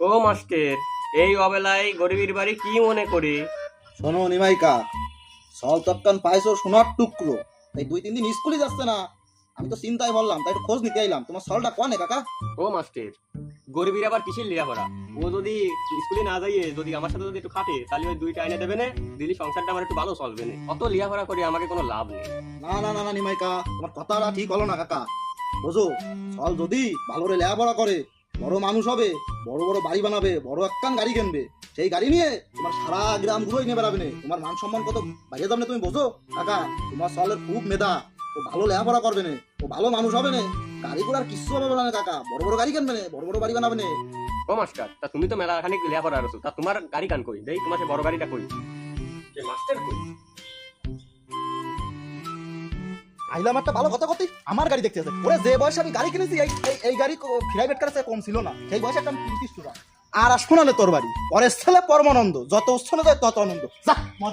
ও master এই অবেলায় গরিবের বাড়ি কি মনে করে? শোনো নিমাইকা সল তক্কান পাইছো সোনার টুকরো এই দুই তিন দিন স্কুলে যাচ্ছে না। আমি তো চিন্তায় বললাম তাই একটু খোঁজ নিতে আইলাম। তোমার সলটা কনে কাকা? ও মাস্টার গরিবের আবার কিসের লেখাপড়া? ও যদি স্কুলে না যাইয়ে যদি আমার সাথে যদি একটু খাটে তাহলে ওই দুইটা এনে দেবে না? দিলি সংসারটা আমার একটু ভালো চলবে না। অত লেখাপড়া করে আমাকে কোনো লাভ নেই। না না না না নিমাইকা তোমার কথাটা ঠিক হলো না কাকা। বুঝো সল যদি ভালো করে লেখাপড়া করে বড় মানুষ হবে বড় বড় বাড়ি বানাবে বড় একখান গাড়ি কিনবে। সেই গাড়ি নিয়ে তোমার সারা গ্রাম ঘুরোই নিয়ে বেড়াবে তোমার মান সম্মান কত বাইরে যাবে তুমি বোঝো? কাকা তোমার সলের খুব মেধা। ও ভালো লেখাপড়া করবে না। ও ভালো মানুষ হবে না। গাড়ি ঘোড়ার কিছু হবে না কাকা। বড় বড় গাড়ি কিনবে না বড় বড় বাড়ি বানাবে না। ও মাস্টার তা তুমি তো মেলা খানিক লেখাপড়া আছো তা তোমার গাড়ি কান কই? দেই তোমার সে বড় গাড়িটা কই? মাস্টার কই? আইলাম একটা ভালো কথা কথি আমার গাড়ি দেখতে আছে। ওরে যে বয়সে আমি গাড়ি কিনেছি, এই, এই- গাড়ি প্রাইভেট কার কম ছিল না। সেই বয়সে একটা তিরিশ টাকা আর আসব তোর বাড়ি। পরের ছেলে পরমানন্দ, যত উচ্ছলে যায় তত আনন্দ। যা মর